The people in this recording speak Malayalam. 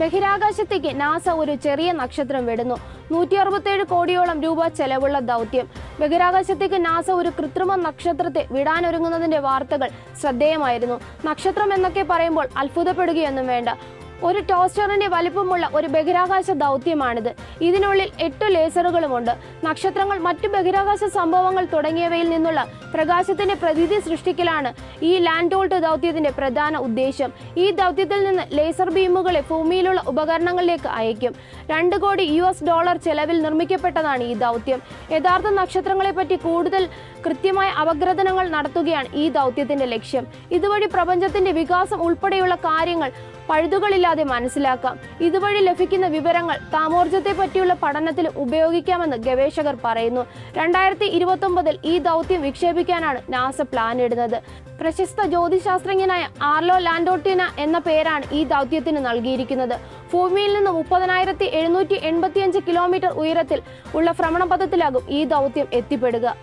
ബഹിരാകാശത്തേക്ക് നാസ ഒരു ചെറിയ നക്ഷത്രം വിടുന്നു. നൂറ്റി അറുപത്തേഴ് കോടിയോളം രൂപ ചെലവുള്ള ദൗത്യം. ബഹിരാകാശത്തേക്ക് നാസ ഒരു കൃത്രിമ നക്ഷത്രത്തെ വിടാനൊരുങ്ങുന്നതിന്റെ വാർത്തകൾ ശ്രദ്ധേയമായിരുന്നു. നക്ഷത്രം എന്നൊക്കെ പറയുമ്പോൾ അത്ഭുതപ്പെടുകയൊന്നും വേണ്ട. ഒരു ടോസ്റ്ററിന്റെ വലിപ്പമുള്ള ഒരു ബഹിരാകാശ ദൗത്യമാണിത്. ഇതിനുള്ളിൽ എട്ട് ലേസറുകളുമുണ്ട്. നക്ഷത്രങ്ങൾ മറ്റു ബഹിരാകാശ സംഭവങ്ങൾ തുടങ്ങിയവയിൽ നിന്നുള്ള പ്രകാശത്തിന്റെ പ്രതിധി സൃഷ്ടിക്കലാണ് ഈ ലാൻഡോൾട്ട് ദൗത്യത്തിന്റെ പ്രധാന ഉദ്ദേശം. ഈ ദൗത്യത്തിൽ നിന്ന് ലേസർ ബീമുകളെ ഭൂമിയിലുള്ള ഉപകരണങ്ങളിലേക്ക് അയക്കും. രണ്ട് കോടി യു എസ് ഡോളർ ചെലവിൽ നിർമ്മിക്കപ്പെട്ടതാണ് ഈ ദൗത്യം. യഥാർത്ഥ നക്ഷത്രങ്ങളെ പറ്റി കൂടുതൽ കൃത്യമായ അപഗ്രഥനങ്ങൾ നടത്തുകയാണ് ഈ ദൗത്യത്തിന്റെ ലക്ഷ്യം. ഇതുവഴി പ്രപഞ്ചത്തിന്റെ വികാസം ഉൾപ്പെടെയുള്ള കാര്യങ്ങൾ പഴുതുകളില്ലാതെ മനസ്സിലാക്കാം. ഇതുവഴി ലഭിക്കുന്ന വിവരങ്ങൾ താമോർജത്തെ പറ്റിയുള്ള പഠനത്തിൽ ഉപയോഗിക്കാമെന്ന് ഗവേഷകർ പറയുന്നു. രണ്ടായിരത്തി ഇരുപത്തൊമ്പതിൽ ഈ ദൗത്യം വിക്ഷേപിക്കാനാണ് നാസ പ്ലാൻ ഇടുന്നത്. പ്രശസ്ത ജ്യോതിശാസ്ത്രജ്ഞനായ ആർലോ ലാൻഡോട്ടിന എന്ന പേരാണ് ഈ ദൗത്യത്തിന് നൽകിയിരിക്കുന്നത്. ഭൂമിയിൽ നിന്ന് മുപ്പതിനായിരത്തി എഴുന്നൂറ്റി എൺപത്തിയഞ്ച് കിലോമീറ്റർ ഉയരത്തിൽ ഉള്ള ഭ്രമണപഥത്തിലാകും ഈ ദൗത്യം എത്തിപ്പെടുക.